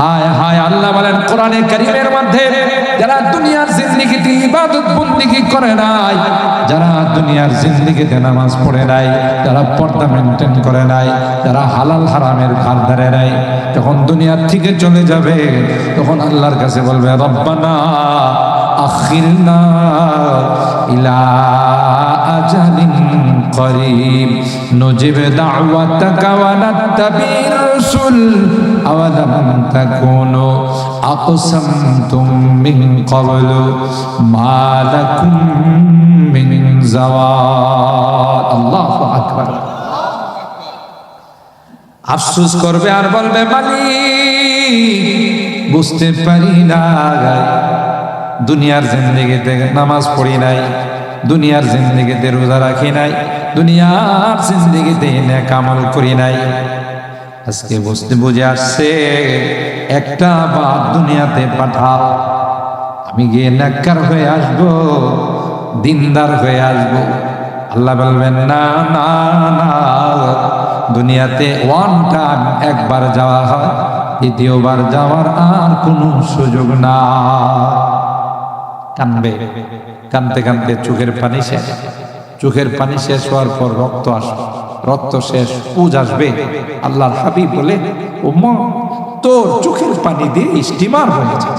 হায় হায়, আল্লাহ বলেন, কোরআনে কারিমের মধ্যে যারা দুনিয়ার ইবাদত বন্দিগি করে নাই, যারা দুনিয়ার জিন্দিগিতে নামাজ পড়ে নাই, যারা পর্দা মেনটেন করে নাই, যারা হালাল হারামের ধার ধরে নাই, যখন দুনিয়ার থেকে চলে যাবে, তখন আল্লাহর কাছে বলবে, রব্বানা আখিরনা ইলা আজালিন قريب نجب دعوتك ونتبع الرسل أولم تكونوا أقسمتم من قبل ما لكم من زوال الله أكبر আফসোস করবে আর বলবে মালিক বুঝতে পারি না দুনিয়ার জিন্দগিতে নামাজ পড়ি নাই, দুনিয়ার জিন্দগিতে রোজা রাখি নাই, দুনিয়ার জিন্দগিতে নেক আমল করি নাই। আজকে বুঝতে বুঝে আসছে, একটা বাদ দুনিয়াতে পাঠাও, আমি গিয়ে নেককার হয়ে আসব, দিনদার হয়ে আসব। আল্লাহ বলবেন, না না না, দুনিয়াতে ওয়ান টাইম একবার যাওয়া হয়, দ্বিতীয়বার যাওয়ার আর কোনো সুযোগ না কানবে কানতে কানতে চোখের পানি শেষ। চোখের পানি শেষ হওয়ার পর রক্ত আসবে। রক্ত শেষ পুজ আসবে। আল্লাহর হাবিব বলে ও তোর চোখের পানি দিয়ে স্টিমার হয়েছে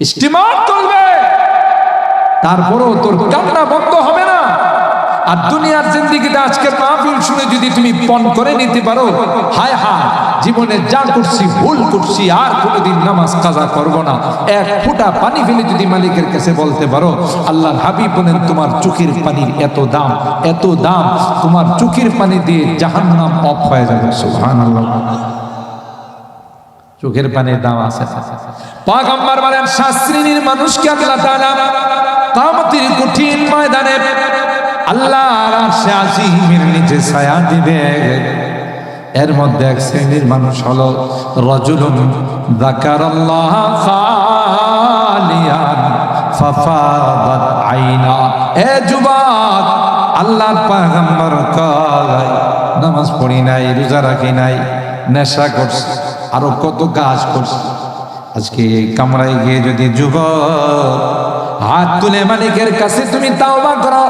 স্টিমার চলবে তারপরও তোর কান্না বন্ধ হবে আর দুনিয়ার জিন্দিগিতে আজকের মাহফিল শুনে যদি তুমি পণ করে নিতে পারো, হায় হায়, জীবনে যা করছি, ভুল করছি, আর কোনোদিন নামাজ কাজা করব না। এক ফোঁটা পানি ফেলে যদি মালিকের কাছে বলতে পারো আল্লাহ হাবিব বলেন, তোমার চোখের পানির এত দাম এত দাম, তোমার চোখের পানি দিয়ে জাহান্নাম অফ হয়ে যাবে। সুবহানাল্লাহ। চোখের পানির দাম আছে। পাগম্বর বলেন শাস্ত্রীর মানুষকে আল্লাহ তাআলা কামতির কঠিন ময়দানে আল্লাহ আরশে আজিমের নিচে ছায়া দিবে। এর মধ্যে এক শ্রেণির মানুষ হলো রজুলুন যাকারাল্লাহ খালিয়ান ফাফাদাত আইনা। এ যুবক, আল্লাহর পয়গম্বর কয়, নামাজ পড়ি নাই, রোজা রাখি নাই, নেশা করছি, আরও কত কাজ করছে। আজকে কামরায় গিয়ে যদি যুবক হাত তুলে মালিকের কাছে তুমি তাও তাওবা করো।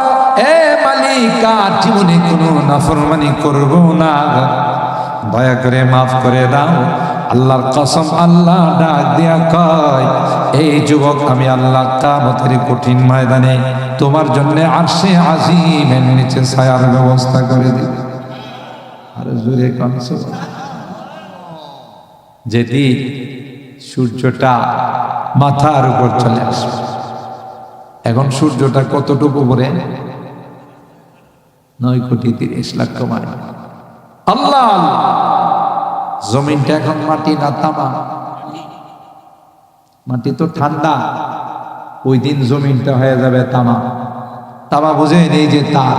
এ মালিক, আর জীবনে কোনো নাফরমানি করব না। দয়া করে মাফ করে দাও। আল্লাহর কসম আল্লাহ ডাক দিয়া কয়, এই যুবক, আমি আল্লাহ কামতের কঠিন ময়দানে তোমার জন্য আরশে আজিমের নিচে ছায়ার ব্যবস্থা করে দিই আর জোরে কনসো যেদি সূর্যটা মাথার উপর চলে আসবে এখন সূর্যটা কতটুকু উপরে নয় কোটি তিরিশ মাইল আল্লাহ আল্লাহ। জমিনটা এখন মাটি না তামা। মাটি তো ঠান্ডা। ওই দিন জমিনটা হয়ে যাবে তামা। তামা বুঝে নেই যে তার।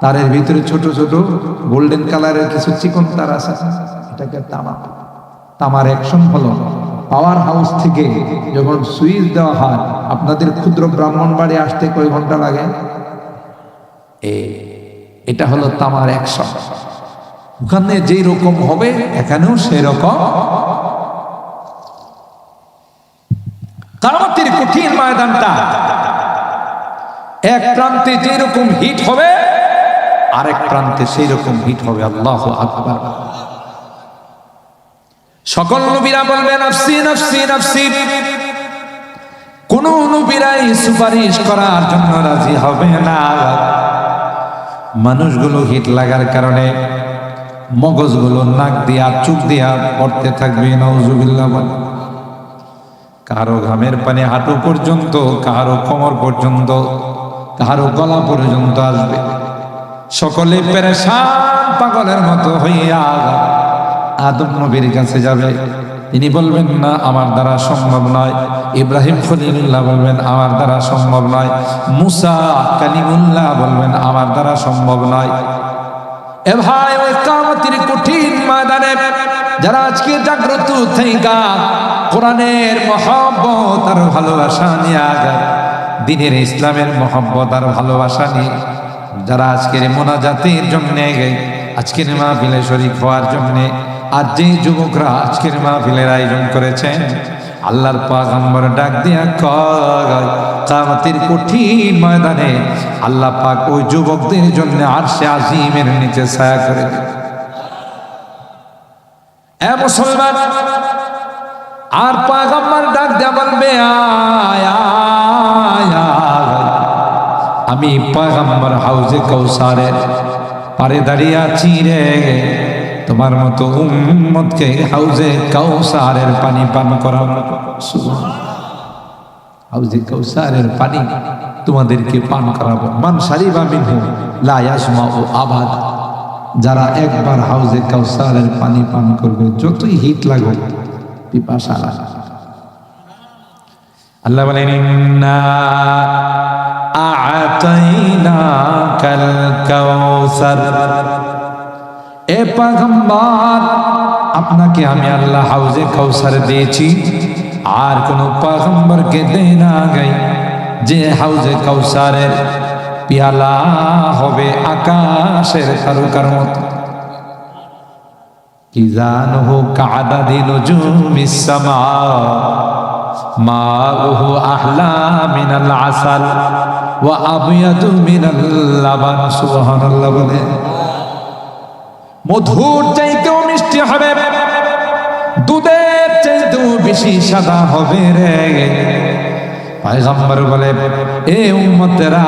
তারের ভিতরে ছোট ছোট গোল্ডেন কালারের কিছু চিকন তার আছে। এটাকে তামা। তামার অ্যাকশন হলো পাওয়ার হাউস থেকে যখন সুইচ দেওয়া হয় আপনাদের ক্ষুদ্র ব্রাহ্মণ বাড়ি আসতে কয় ঘণ্টা লাগে? এ, এটা হলো তামার অ্যাকশন ওখানে যেই রকম হবে, এখানেও সেই রকম। কামাতের কঠিন ময়দানটা, এক প্রান্তে যেরকম হিট হবে, আরেক প্রান্তে সেই রকম হিট হবে, আল্লাহ আকবার। সকল নবীরা বলবেন নাফসি নাফসি নাফসি কোন নবীরাই সুপারিশ করার জন্য রাজি হবে না। মানুষগুলো হিট লাগার কারণে মগজগুলো নাক দিয়া চুপ দিয়া পড়তে থাকবে নজুবিল্লা বলে। কারও ঘামের পানি হাঁটু পর্যন্ত, কারও কোমর পর্যন্ত, কারও গলা পর্যন্ত আসবে। সকলে পেরেশান পাগলের মতো হইয়া আদম নবীর কাছে যাবে। তিনি বলবেন, না, আমার দ্বারা সম্ভব নয়। ইব্রাহিম খলিলুল্লাহ বলবেন, আমার দ্বারা সম্ভব নয়। মুসা কালিমুল্লাহ বলবেন, আমার দ্বারা সম্ভব নয়। এ ভাই, ওই কামতির কঠিন ময়দানে যারা আজকে জাগ্রত থেকা কোরআনের মহব্বত আর ভালোবাসা নিয়ে আগার দিনের ইসলামের মহব্বত আর ভালোবাসা নিয়ে, যারা আজকের মোনাজাতের জন্য, আজকের মাহফিলে শরীফ হওয়ার জন্যে আর যে যুবকরা আজকের মাহফিলের আয়োজন করেছেন, আল্লাহর পাগম্বর ডাক দিয়া কামতের কঠিন ময়দানে আল্লাহ পাক ওই যুবকদের জন্য আর সে আজিমের নিচে ছায়া করে মুসলমান, আর পাগম্বর ডাক দিয়া বলবে। আমি পাগম্বর হাউজে কৌসারের পারে দাঁড়িয়ে আছি রে তোমার মতো উম্মতকে হাউজে কৌসারের পানি পান করাবো হাউজে কৌসারের পানি তোমাদেরকে পান করাবো। মান সারিবা মিনহু, লা ইয়াসমা ও আবাদ। যারা একবার হাউজে কৌসারের পানি পান করবে, যতই হিট লাগুক পিপাসা লাগবে আল্লাহ বলেন, ইন্না আ'তাইনাকাল কাউসার। হে পাগম্বার, আপনাকে আমি আল্লাহ হাউজে কাউসার দিয়েছি। আর কোনো পাগম্বরকে দেই না গাই যে হাউজে কাউসারের পিয়ালা হবে আকাশের তারকার মতো। কি জানহু কাদা দিল জুমিসামা মা উহু আহলা মিনাল আসাল, ওয়া আবিয়াদু মিনাল লাবান, সুবহানাল্লাহ বলে। মধুর চাইতেও মিষ্টি হবে। দুধের চাইতেও বেশি সাদা হবে রে। পায়গাম্বর বলে, এ উম্মতেরা,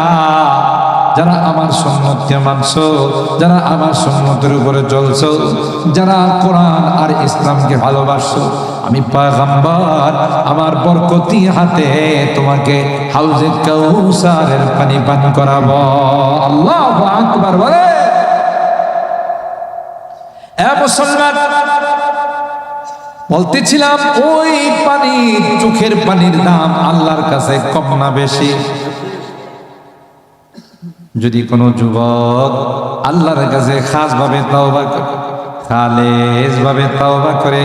যারা আমার সম্মতকে মানছো, যারা আমার সম্মতের উপরে চলছো, যারা কোরআন আর ইসলামকে ভালোবাসছো, আমি পায়গাম্বর, আমার বরকতি হাতে তোমাকে হাউজে কৌসারের পানি পান করাবো। আল্লাহ আকবার বলে। মুসলমান, বলতেছিলাম, ওই পানি চোখের পানির দাম আল্লাহর কাছে কম না বেশি? যদি কোনো যুবক আল্লাহর কাছে খাস ভাবে তাওবা করে খালেজ ভাবে তাওবা করে,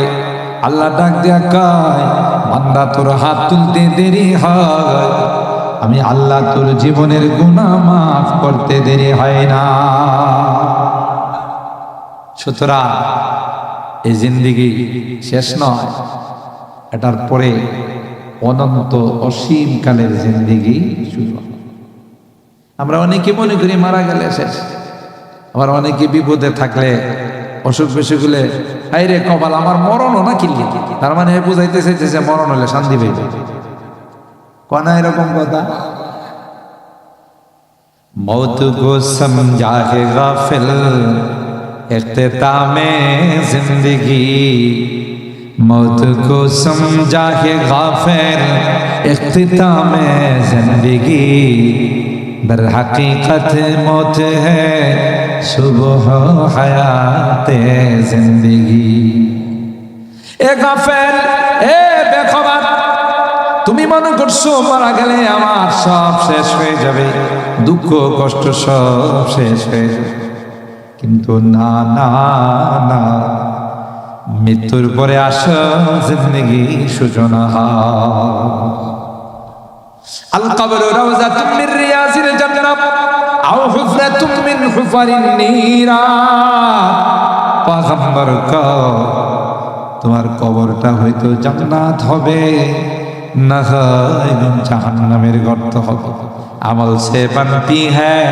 আল্লাহ ডাক দিয়া কয়, বান্দা, তোর হাত তুলতে দেরি হয়। আমি আল্লাহ তোর জীবনের গুণা মাফ করতে দেরি হয় না। সুতরাং এই জিন্দিগি শেষ নয়। এটার পরে অনন্ত অসীমকালের জিন্দিগি শুরু আমরা অনেকে মনে করি মারা গেলে শেষ। আবার অনেকে বিপদে থাকলে, অসুখ বিসুখ হলে হাই রে কপাল, আমার মরণও না কি তার মানে বুঝাইতে যে মরণ হলে শান্তি পেয়ে কনা এরকম কথা? মৌত গো সমঝা গাফিল। اختتام زندگی موت کو سمجھا ہے غافل اختتام زندگی در حقیقت موت ہے صبح و حیات زندگی এ গাফেল এ বেখবার তুমি মনে করছ মারা গেলে আমার সব শেষ হয়ে যাবে দুঃখ কষ্ট সব শেষ হয়ে যাবে কিন্তু না না না। মৃত্যুর পরে আসা জিন্দগি সূচনা আল কবর রাউজাতুম মিন রিয়াজিল জান্নাহ আও হুফরাতুম মিন হুফারিন নীরা। পাঁচ নম্বর তোমার কবরটা হয়তো জান্নাত হবে না হয় জাহান্নামের গর্ত হবে। আমল সে পান পি হ্যাঁ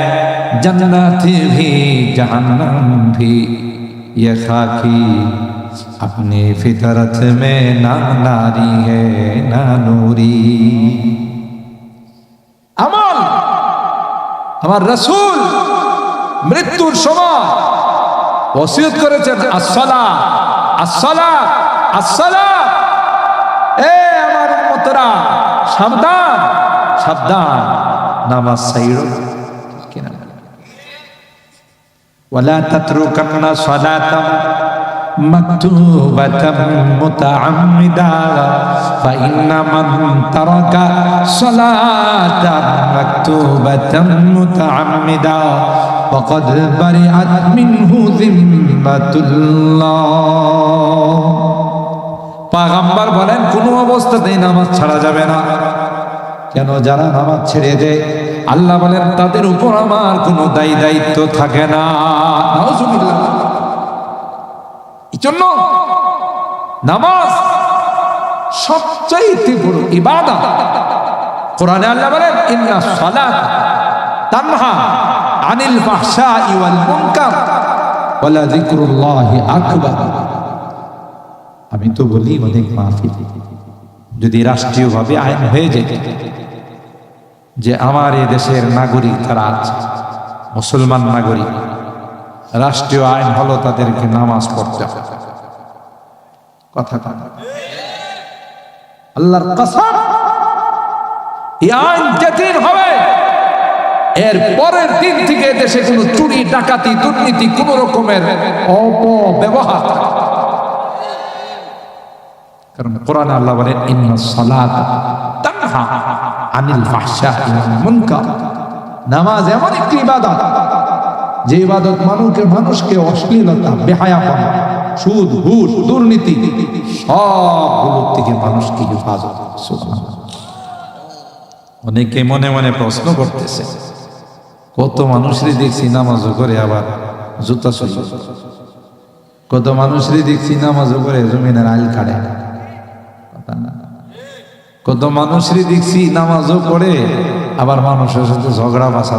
जन्नत भी जहन्नम भी ये खाकी अपनी फितरत में ना नारी है ना नूरी আমল আমার রসুল মৃত্যুর সময় ওসিয়ত করেছেন আসসালা আসসালা আসসালা এ আমার উম্মতরা সাবধান সাবধান নামাজ সাইরো ولا تتركن صلاة مكتوبة متعمدا فإن من ترك صلاة مكتوبة متعمدا فقد برئت منه ذمة الله পাগাম্বার বলেন কোনো অবস্থাতেই নামাজ ছাড়া যাবে না কেন যারা নামাজ ছেড়ে দেয় আল্লাহ বলেন, তাদের উপর আমার কোনো দায়ী দায়িত্ব থাকে না। জন্য নামাজ সবচাইতে বড় ইবাদত। কোরআনে আল্লাহ বলেন, ইন্না সালাত তানহা আনিল ফাহশাই ওয়াল মুনকার ওয়ালা যিকরুল্লাহি আকবার। আমি তো বলি, অনেক মাহফিল। যদি রাষ্ট্রীয়ভাবে আইন হয়ে যায় যে আমার এ দেশের নাগরিক তারা আছে। মুসলমান নাগরিক। রাষ্ট্রীয় আইন হলো তাদেরকে নামাজ পড়তে হবে। কথা আল্লাহর কসম, এই আইন হবে। এর পরের দিন থেকে দেশে কোনো চুরি, ডাকাতি, দুর্নীতি কোন রকমের অপব্যবহার কারণ কোরআন আল্লাহ বলেন ইন্না সালাত তানহা। আনিল ওয়াল মুনকার নামাজ এমন একটি ইবাদত যে ইবাদত মানুষকে মানুষকে অশ্লীলতা, বেহায়াপনা, সুদ, ঘুষ, দুর্নীতি, সবগুলোর থেকে মানুষকে হেফাজত। অনেকে মনে মনে প্রশ্ন করতেছে, কত মানুষরই দেখছি নামাজও করে আবার জুতা সই কত মানুষরই দেখছি নামাজও করে জমিনের আইল কাটে কথা না। কত মানুষরই দেখছি নামাজও পড়ে, আবার মানুষের সাথে ঝগড়া বাসা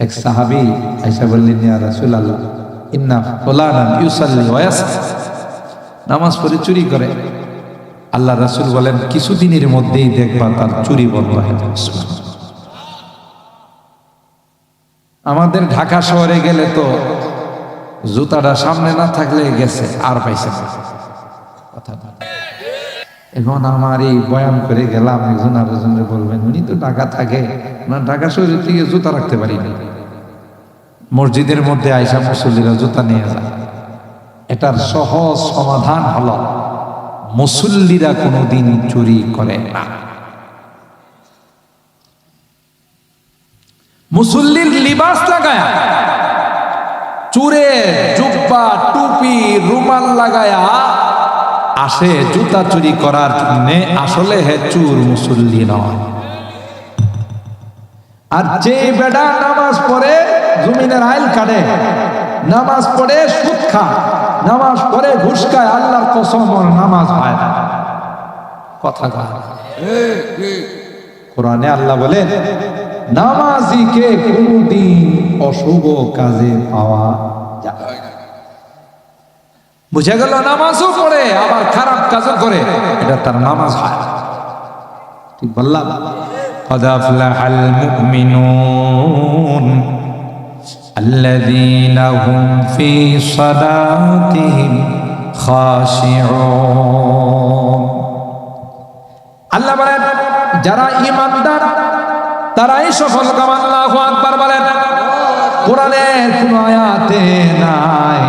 এক সাহাবি আইসা বললেন নামাজ পড়ে চুরি করে আল্লাহ রাসূল বলেন কিছুদিনের মধ্যেই দেখবা তার চুরি বন্ধ হয়ে আমাদের ঢাকা শহরে গেলে তো জুতাটা সামনে না থাকলে গেছে, আর পাইছে। কথা। এখন আমার এই বয়ান করে গেলাম, একজন আরেকজনে বলবেন, উনি তো ঢাকা থাকে, না, ঢাকা শহরের থেকে জুতা রাখতে পারিনি মসজিদের মধ্যে আয়সা মুসল্লিরা জুতা নিয়ে যায়। এটার সহজ সমাধান হলো, মুসল্লিরা কোনোদিন চুরি করে না। মুসল্লির লিবাস লাগায়া, চুরে, জুব্বা, টুপি, রুমাল লাগায়া আসে জুতা চুরি করার জন্য, আসলে হে চুর মুসল্লি নয় আর যে বেডা নামাজ পড়ে, জমিনের আইল কাটে নামাজ পড়ে সুদ খা নামাজ পড়ে ঘুষ খায়, আল্লাহর কসম নামাজ হয় না কথা কয় না। কোরআনে আল্লাহ বলেন নামাজিকে কোনদিন অশুভ কাজে পাওয়া। বুঝে গেল নামাজও পড়ে আবার খারাপ কাজও করে এটা তার নামাজ হয় না। ঠিক বললাম قد أفلح المؤمنون الذين هم في صلاتهم خاشعون আল্লাহ বলেন যারা ইমানদার তারাই সফল কাম আল্লাহ আকবার বলেন কোরআনের কোন আয়াতে নাই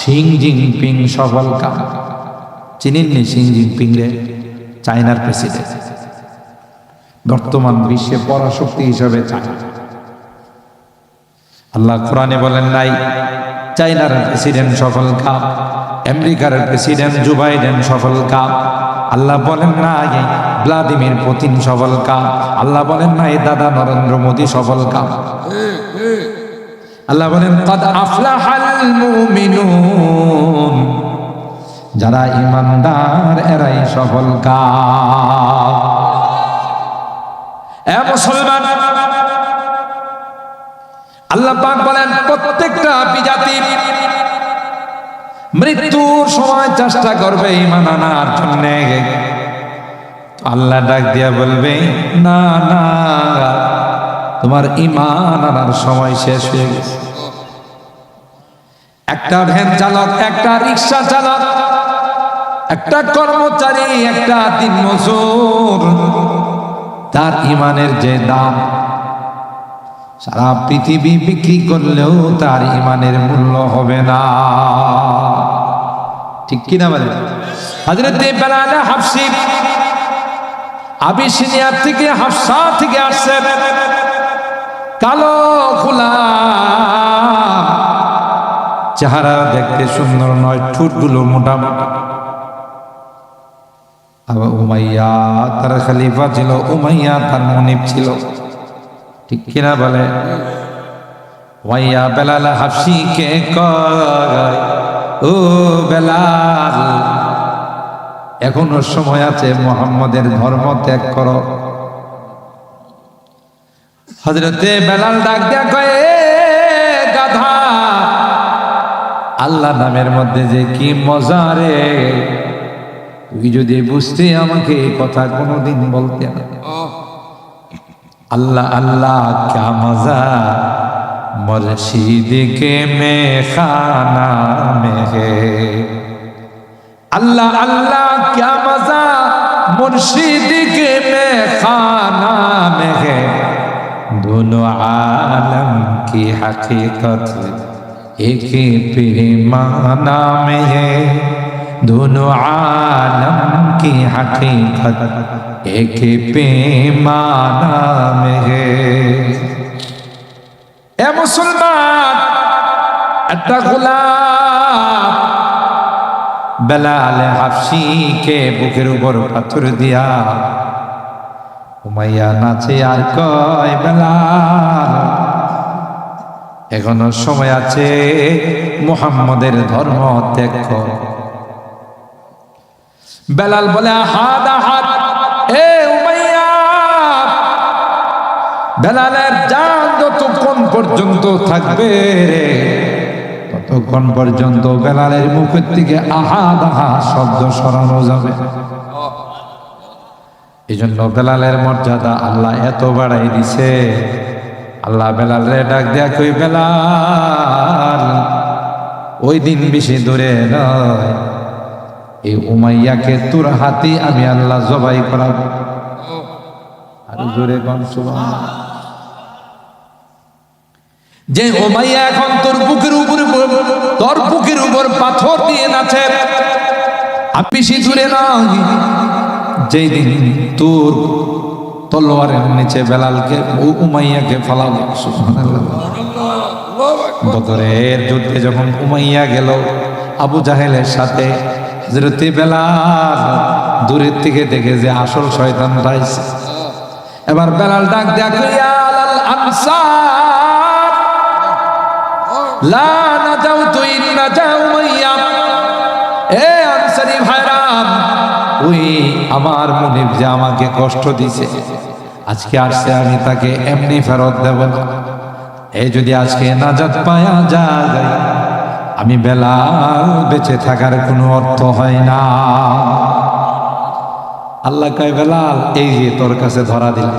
সিং জিনপিং সফল কাম। চিনেননি সিং জিনপিং রে চায়নার প্রেসিডেন্ট। বর্তমান বিশ্বে পরাশক্তি হিসাবে চায় আল্লাহ কোরআনে বলেন নাই চাইনার প্রেসিডেন্ট সফল কাপ আমেরিকার প্রেসিডেন্ট জো বাইডেন সফল কাপ আল্লাহ বলেন নাই, ভ্লাদিমির পুতিন সফল কাপ আল্লাহ বলেন নাই, দাদা নরেন্দ্র মোদী সফল কাপ আল্লাহ বলেন, কদ আফলাহাল মুমিনুন। যারা ইমানদার, এরাই সফল এ মুসলমান, আল্লাহ পাক বলেন, প্রত্যেকটা বিজাতি মৃত্যুর সময় চেষ্টা করবে ইমান আনার জন্য। আল্লাহ ডাক দিয়া বলবে, না না। তোমার ইমান আনার সময় শেষ হয়ে গেছে। একটা ভ্যান চালক, একটা রিক্সা চালক, একটা কর্মচারী, একটা দিন মজুর। তার ইমানের যে দাম, সারা পৃথিবী বিক্রি করলেও তার ইমানের মূল্য হবে না। ঠিক কিনা বলে হজরত বেলালে হাফসি আবিসিনিয়ার থেকে হাফসা থেকে আসছে কালো খোলা চেহারা দেখতে সুন্দর নয়, ঠোঁটগুলো মোটা। মোটা আবার উমাইয়া, তার খালিফা ছিল, উমাইয়া তার মনিব ছিল। ঠিক কিনা বলে? উমাইয়া বেলাল হাফসি কে কয়, ও বেলাল, এখনও সময় আছে মোহাম্মদের ধর্ম ত্যাগ করো। হজরতে বেলাল ডাক দেয়া কয়ে গাধা আল্লাহ নামের মধ্যে যে কি মজা রে। তুই যদি বুঝতে আমাকে এই কথা কোনোদিন বলতে না আল্লাহ আল্লাহ ক্যা মজা। মুর্শিদ মে খানা মে আল্লাহ আল্লাহ ক্যা মজা। মুর্শিদ মে খানা মে में है दोनों आलम की हकीकत एक पैमाना में है दोनों आलम की हकीकत एक पैमाना में है এ মুসলমান একটা গোলাপ বেলাল হাফসিকে বুকের উপর পাথর দিয়া উমাইয়া নাচে আর কয় বেলা? এখনও সময় আছে মুহাম্মদের ধর্ম ত্যাগ কর। বেলাল বলে হাত হাত এ উমাইয়া! বেলালের জান যতক্ষণ পর্যন্ত থাকবে ততক্ষণ পর্যন্ত বেলালের মুখের থেকে আহা দাহা শব্দ সরানো যাবে। এই জন্য বেলালের মর্যাদা আল্লাহ এত বাড়াই দিছে। আল্লাহ বেলাল রে ডাক দেয়া কই, বেলাল, ওই দিন বেশি দূরে নয়। এই উমাইয়াকে তোর হাতে আমি আল্লাহ জবাই করাবো। আর জোরে সুবহানাল্লাহ। যে উমাইয়া এখন তোর বুকের উপর, তোর বুকের উপর পাথর দিয়ে নাচে। আপনি সিঁদুরে নয়। যেই দিন তোর তলোয়ারের নিচে বেলালকে ও উমাইয়াকে ফালাবো। বদরের যুদ্ধে যখন উমাইয়া গেল, আবু জাহেলের সাথে জরতি বেলাল দূরের থেকে দেখে যে আসল শয়তান রাইছে এবার বেলাল ডাক দেখ লা ওই আমার মনিব যে আমাকে কষ্ট দিছে আজকে আসছে আমি তাকে এমনি ফেরত দেব না। এই যদি আজকে নাজাত পায়া যায়, আমি বেলাল বেঁচে থাকার কোনো অর্থ হয় না। আল্লাহ কয়, বেলাল, এই যে তোর কাছে ধরা দিল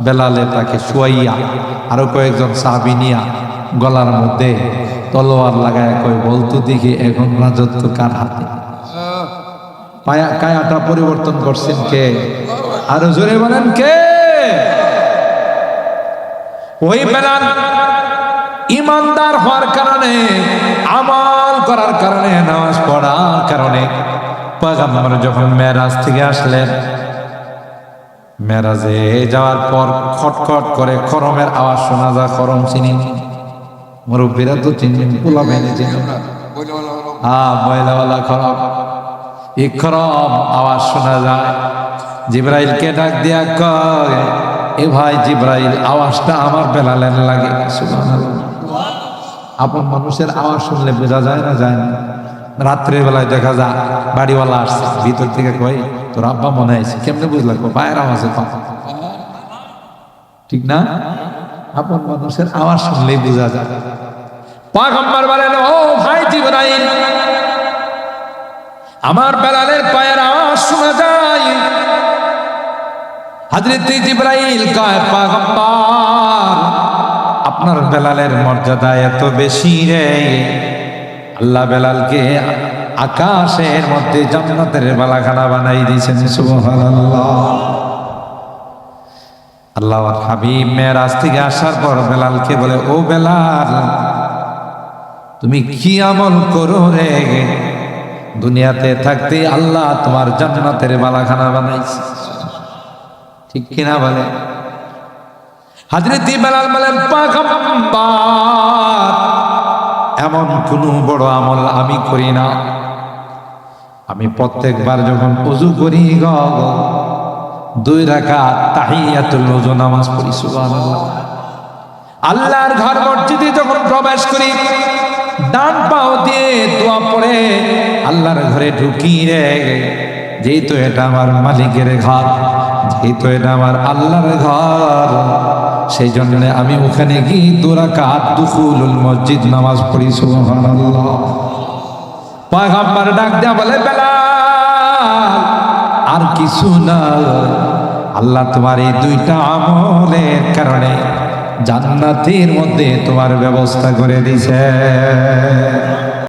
বেলালে তাকে শুয়াইয়া আরও কয়েকজন সাহাবি নিয়া গলার মধ্যে তলোয়ার লাগায় কয় বলতো দেখি এখন রাজত্ব কার হাতে? পায়া কায়াটা পরিবর্তন করছেন কে? আরও জোরে বলেন কে? ওই বেলাল ইমানদার হওয়ার কারণে, আমল করার কারণে, নামাজ পড়ার কারণে পয়গাম্বর যখন মেরাজ থেকে আসলেন, মেরাজে যাওয়ার পর খটখট করে খরমের আওয়াজ শোনা যায়, খরম চিনি। মুরব্বীরা তো চিনবেন পোলা বেনে চিনেন হ্যাঁ ময়লাওয়ালা খরম। এই খরম আওয়াজ শোনা যায়। জিব্রাইলকে ডাক দিয়া কয়, এ ভাই জিব্রাইল, আওয়াজটা আমার বেলালেন লাগে। আপন মানুষের আওয়াজ শুনলে বোঝা যায় না যায় না। রাত্রের বেলায় দেখা যায়, বাড়িওয়ালা আসছে, ভিতর থেকে কয়, তোর আব্বা মনে আছে? কেমনে বুঝলা? পায়ের আওয়াজে ঠিক না? আপন মানুষের আওয়াজ শুনলেই বোঝা যায়। পাগম্বর বলেন, ও ভাই জিবরাইল আমার বেলালের পায়ের আওয়াজ শোনা যায়। হযরত জিবরাইল কয়, পাগম্বর, আপনার বেলালের মর্যাদা এত বেশি রে। আল্লাহ বেলালকে আকাশের মধ্যে জান্নাতের বালাখানা বানাই দিয়েছেন, সুবহানাল্লাহ। আল্লাহ হাবিব মেরাজ থেকে আসার পর বেলালকে বলে, ও বেলাল, তুমি কি আমল করো রে? দুনিয়াতে থাকতে আল্লাহ তোমার জান্নাতের বালাখানা বানাইছে। ঠিক কিনা বলে? হাজরতি বেলাল বলেন এমন কোন বড় আমল আমি করি না। আমি প্রত্যেকবার যখন উজু করি গ, দুই রাখা তাহিয়াতুল উজু নামাজ পড়ি, সুবহানাল্লাহ। আল্লাহর ঘর মসজিদে যখন প্রবেশ করি ডান পাও দিয়ে দোয়া পড়ে, আল্লাহর ঘরে ঢুকিয়ে যেহেতু এটা আমার মালিকের ঘর, যেহেতু এটা আমার আল্লাহর ঘর সেই জন্য আমি ওখানে গিয়ে দোরা কাত দুখুলুল মসজিদ নামাজ পড়ি, সুবহানাল্লাহ। পয়গম্বর ডাক দেয়া বলে বেলা আর কিছু না। আল্লাহ তোমার এই দুইটা আমলের কারণে জান্নাতের মধ্যে তোমার ব্যবস্থা করে দিছে।